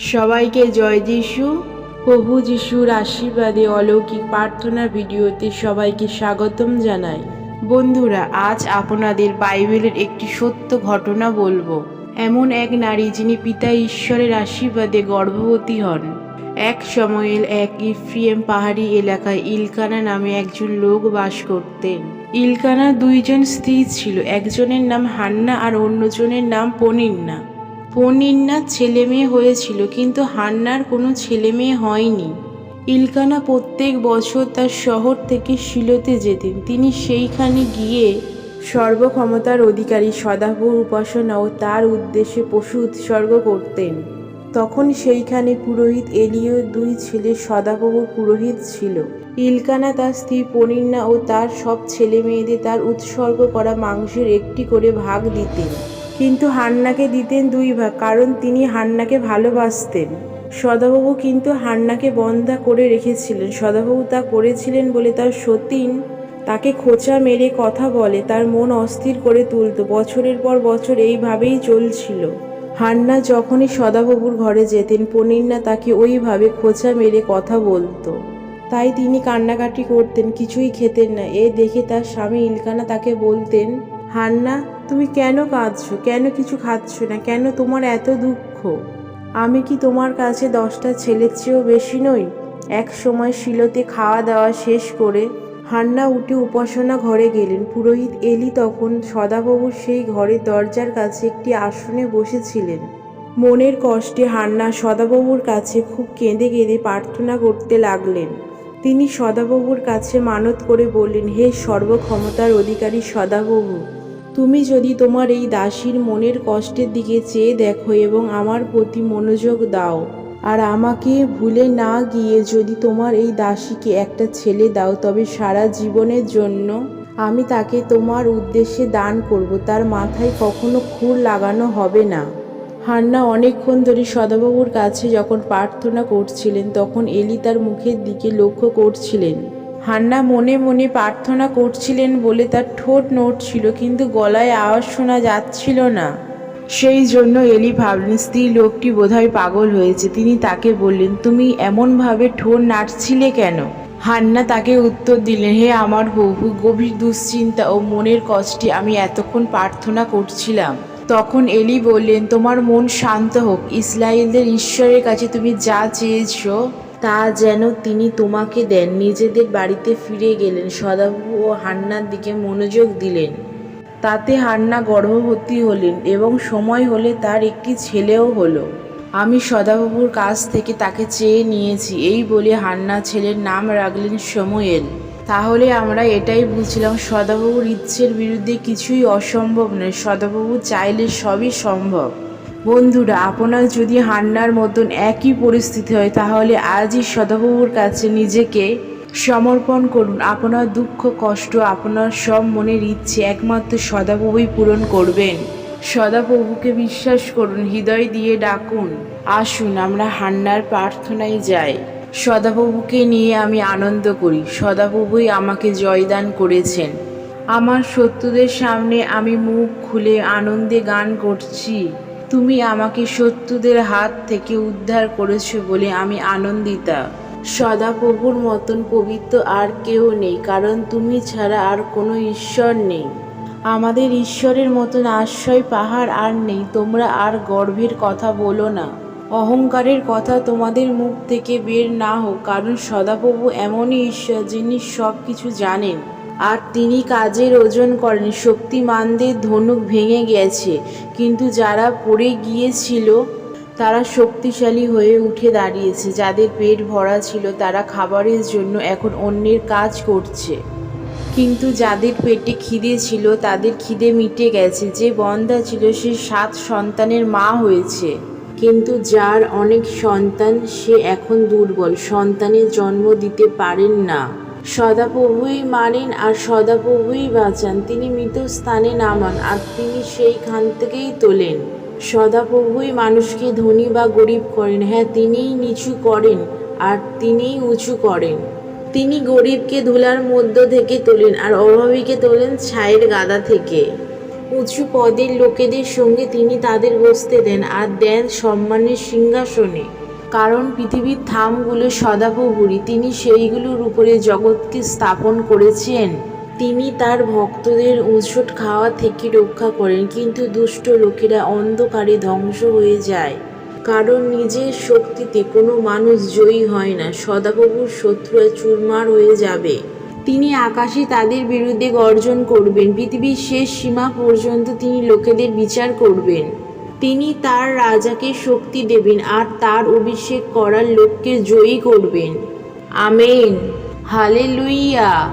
সবাইকে জয় যিশু। প্রভু যিশুর আশীর্বাদে অলৌকিক প্রার্থনা ভিডিওতে সবাইকে স্বাগতম জানাই। বন্ধুরা, আজ আপনাদের বাইবেলের একটি সত্য ঘটনা বলব। এমন এক নারী যিনি পিতা ঈশ্বরের আশীর্বাদে গর্ভবতী হন। এক সময়ের এক ইফ্রিয়েম পাহাড়ি এলাকায় ইলকানা নামে একজন লোক বাস করতেন। ইলকানার দুইজন স্ত্রী ছিল, একজনের নাম হান্না আর অন্যজনের নাম পনিন্না। পনিন্নার ছেলে মেয়ে হয়েছিল, কিন্তু হান্নার কোনো ছেলে মেয়ে হয়নি। ইলকানা প্রত্যেক বছর তার শহর থেকে শিলতে যেতেন। তিনি সেইখানে গিয়ে সর্বক্ষমতার অধিকারী সদাপুর উপাসনা ও তার উদ্দেশ্যে পশু উৎসর্গ করতেন। তখন সেইখানে পুরোহিত এলিও দুই ছেলে সদাপ্রভুর পুরোহিত ছিল। ইলকানা তার স্ত্রী পনিন্না ও তার সব ছেলে মেয়েদের তার উৎসর্গ করা মাংসের একটি করে ভাগ দিতেন। কিন্তু হান্নাকে দিতেন দুই ভাগ কারণ তিনি হান্নাকে ভালোবাসতেন। সদাবাবু কিন্তু হান্নাকে বন্ধা করে রেখেছিলেন। সদাবাবু তা করেছিলেন বলে তার সতীন তাকে খোঁচা মেরে কথা বলে, তার মন অস্থির করে তুলত। বছরের পর বছর এইভাবেই চলছিল। হান্না যখনই সদাবাবুর ঘরে যেতেন পনিন্না তাকে ওইভাবে খোঁচা মেরে কথা বলতো। তাই তিনি কান্নাকাটি করতেন, কিছুই খেতেন না। এ দেখে তার স্বামী ইলকানা তাকে বলতেন হান্না, তুমি কেন কাঁদছো? কেন কিছু খাচ্ছ না? কেন তোমার এত দুঃখ? আমি কি তোমার কাছে দশটা ছেলের চেয়েও বেশি নই? এক সময় শিলতে খাওয়া দাওয়া শেষ করে হান্না উঠে উপাসনা ঘরে গেলেন। পুরোহিত এলি তখন সদাবাবুর সেই ঘরের দরজার কাছে একটি আসনে বসেছিলেন। মনের কষ্টে হান্না সদাবাবুর কাছে খুব কেঁদে কেঁদে প্রার্থনা করতে লাগলেন। তিনি সদাবাবুর কাছে মানত করে বললেন, হে সর্বক্ষমতার অধিকারী সদাবাবু তুমি যদি তোমার এই দাসীর মনের কষ্টের দিকে চেয়ে দেখো এবং আমার প্রতি মনোযোগ দাও। আর আমাকে ভুলে না গিয়ে যদি তোমার এই দাসীকে একটা ছেলে দাও, তবে সারা জীবনের জন্য আমি তাকে তোমার উদ্দেশ্যে দান করব। তার মাথায় কখনো খুর লাগানো হবে না। হান্না অনেকক্ষণ ধরে সদাবাবুর কাছে যখন প্রার্থনা করছিলেন, তখন এলি তার মুখের দিকে লক্ষ্য করছিলেন। হান্না মনে মনে প্রার্থনা করছিলেন বলে তার ঠোঁট নড়ছিল কিন্তু গলায় আওয়াজ শোনা যাচ্ছিল না। সেই জন্য এলি ভাবলেন, স্ত্রী, লোকটি বোধহয় পাগল হয়েছে। তিনি তাকে বললেন, তুমি এমনভাবে ঠোঁট নাড়ছিলে কেন? হান্না তাকে উত্তর দিলেন, হে আমার প্রভু গভীর দুশ্চিন্তা ও মনের কষ্টে আমি এতক্ষণ প্রার্থনা করছিলাম। তখন এলি বললেন, তোমার মন শান্ত হোক, ইসরায়েলদের ঈশ্বরের কাছে তুমি যা চেয়েছো তা যেন তিনি তোমাকে দেন। নিজেদের বাড়িতে ফিরে গেলেন। সদাবাবু ও হান্নার দিকে মনোযোগ দিলেন। তাতে হান্না গর্ভবতী হলেন এবং সময় হলে তার একটি ছেলেও হলো। আমি সদাবাবুর কাছ থেকে তাকে চেয়ে নিয়েছি। এই বলে হান্না ছেলের নাম রাখলেন সময়েল। তাহলে আমরা এটাই বুঝলাম সদাবাবুর ইচ্ছের বিরুদ্ধে কিছুই অসম্ভব নয়। সদাবাবু চাইলে সবই সম্ভব। বন্ধুরা, আপনার যদি হান্নার মতন একই পরিস্থিতি হয়, তাহলে আজই সদাবাবুর কাছে নিজেকে সমর্পণ করুন। আপনার দুঃখ, কষ্ট, আপনার সব মনের ইচ্ছে একমাত্র সদাপ্রভুই পূরণ করবেন। সদাপ্রভুকে বিশ্বাস করুন, হৃদয় দিয়ে ডাকুন, আসুন, আমরা হান্নার প্রার্থনায় যাই। সদাপ্রভুকে নিয়ে আমি আনন্দ করি। সদাপ্রভুই আমাকে জয়দান করেছেন। আমার শত্রুদের সামনে আমি মুখ খুলে আনন্দে গান করছি। তুমি আমাকে শত্রুদের হাত থেকে উদ্ধার করেছ বলে আমি আনন্দিতা। সদাপ্রভুর মতন পবিত্র আর কেউ নেই, কারণ তুমি ছাড়া আর কোনো ঈশ্বর নেই। আমাদের ঈশ্বরের মতন আশ্রয় পাহাড় আর নেই, তোমরা আর গর্বের কথা বলো না। অহংকারের কথা তোমাদের মুখ থেকে বের না হোক, কারণ সদাপ্রভু এমনই ঈশ্বর যিনি সব কিছু জানেন। আর তিনি কাজের ওজন করেন, শক্তিমানদের ধনুক ভেঙে গেছে। কিন্তু যারা পড়ে গিয়েছিল, তারা শক্তিশালী হয়ে উঠে দাঁড়িয়েছে। যাদের পেট ভরা ছিল, তারা খাবারের জন্য এখন অন্যের কাজ করছে। কিন্তু যাদের পেটে খিদে ছিল, তাদের খিদে মিটে গেছে। যে বন্ধা ছিল, সে সাত সন্তানের মা হয়েছে। কিন্তু যার অনেক সন্তান, সে এখন দুর্বল। সন্তানের জন্ম দিতে পারেন না। সদাপ্রভুই মারেন আর সদাপ্রভুই বাঁচান। তিনি মৃত স্থানে নামান, আর তিনি সেইখান থেকেই তোলেন। সদাপ্রভুই মানুষকে ধনী বা গরিব করেন। হ্যাঁ তিনিই নিচু করেন আর তিনিই উঁচু করেন। তিনি গরিবকে ধুলার মধ্য থেকে তোলেন আর অভাবীকে তোলেন ছায়ের গাদা থেকে। উঁচু পদের লোকেদের সঙ্গে তিনি তাদের বসতে দেন আর দেন সম্মানের সিংহাসনে। কারণ পৃথিবীর থামগুলো সদাপ্রভুরই তিনি সেইগুলোর উপরে জগৎকে স্থাপন করেছেন। তিনি তার ভক্তদের উঁচট খাওয়া থেকে রক্ষা করেন, কিন্তু দুষ্ট লোকেরা অন্ধকারে ধ্বংস হয়ে যায়। কারণ নিজের শক্তিতে কোনো মানুষ জয়ী হয় না সদাপ্রভুর শত্রুরা চুরমার হয়ে যাবে। তিনি আকাশে তাদের বিরুদ্ধে গর্জন করবেন, পৃথিবীর শেষ সীমা পর্যন্ত তিনি লোকেদের বিচার করবেন। তিনি তার রাজাকে শক্তি দেবেন আর তার অভিষেক করার লোককে জয়ী করবেন। আমেন। হালেলুইয়া।